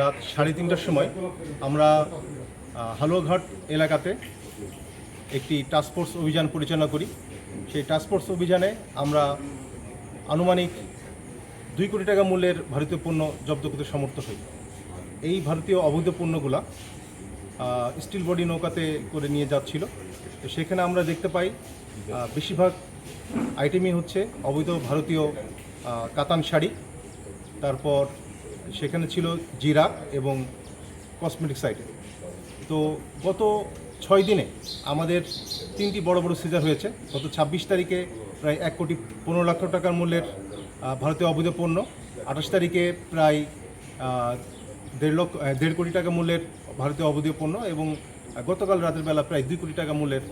রাত সাড়ে তিনটার সময় আমরা হালুয়াঘাট এলাকাতে একটি টাস্কফোর্স অভিযান পরিচালনা করি। সেই টাস্কফোর্স অভিযানে আমরা আনুমানিক দুই কোটি টাকা মূল্যের ভারতীয় পণ্য জব্দ করতে সমর্থ হই। এই ভারতীয় অবৈধ পণ্যগুলা স্টিল বডি নৌকাতে করে নিয়ে যাচ্ছিল। তো সেখানে আমরা দেখতে পাই বেশিরভাগ আইটেমই হচ্ছে অবৈধ ভারতীয় কাতান শাড়ি, তারপর সেখানে ছিল জিরা এবং কসমেটিক্স আইটেম তো গত ছয় দিনে আমাদের তিনটি বড় বড় সিজার হয়েছে। গত ছাব্বিশ তারিখে প্রায় এক কোটি পনেরো লক্ষ টাকার মূল্যের ভারতীয় অবৈধ পণ্য। আঠাশ তারিখে প্রায় দেড় লক্ষ দেড় কোটি টাকা মূল্যের ভারতীয় অবৈধ পণ্য এবং গতকাল রাতের বেলা প্রায় দুই কোটি টাকা মূল্যের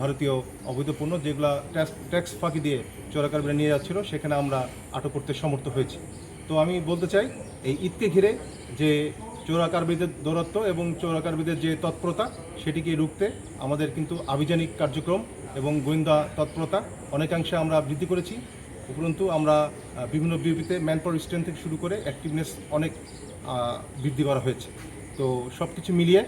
ভারতীয় অবৈধ পণ্য যেগুলো ট্যাক্স ট্যাক্স ফাঁকি দিয়ে চোরাকারবারে নিয়ে যাচ্ছিল, সেখানে আমরা আটক করতে সমর্থ হয়েছি। তো আমি বলতে চাই এই ঈদকে ঘিরে যে চোরাকারবিদের দৌরত্ব এবং চোরাকারবিদের যে তৎপরতা, সেটিকে রুখতে আমাদের কিন্তু আভিযানিক কার্যক্রম এবং গোয়েন্দা তৎপরতা অনেকাংশে আমরা বৃদ্ধি করেছি। উপরন্তু আমরা বিভিন্ন বিবৃতিতে ম্যান পাওয়ার স্ট্রেন্থ থেকে শুরু করে অ্যাক্টিভনেস অনেক বৃদ্ধি করা হয়েছে। তো সব কিছু মিলিয়ে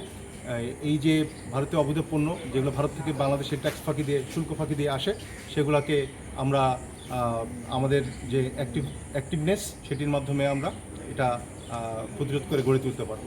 এই যে ভারতীয় অবৈধ পণ্য যেগুলো ভারত থেকে বাংলাদেশে ট্যাক্স ফাঁকি দিয়ে, শুল্ক ফাঁকি দিয়ে আসে, সেগুলোকে আমরা আমাদের যে অ্যাক্টিভ, অ্যাক্টিভনেস, সেটির মাধ্যমে আমরা এটা প্রতিরোধ করে গড়ে তুলতে পারব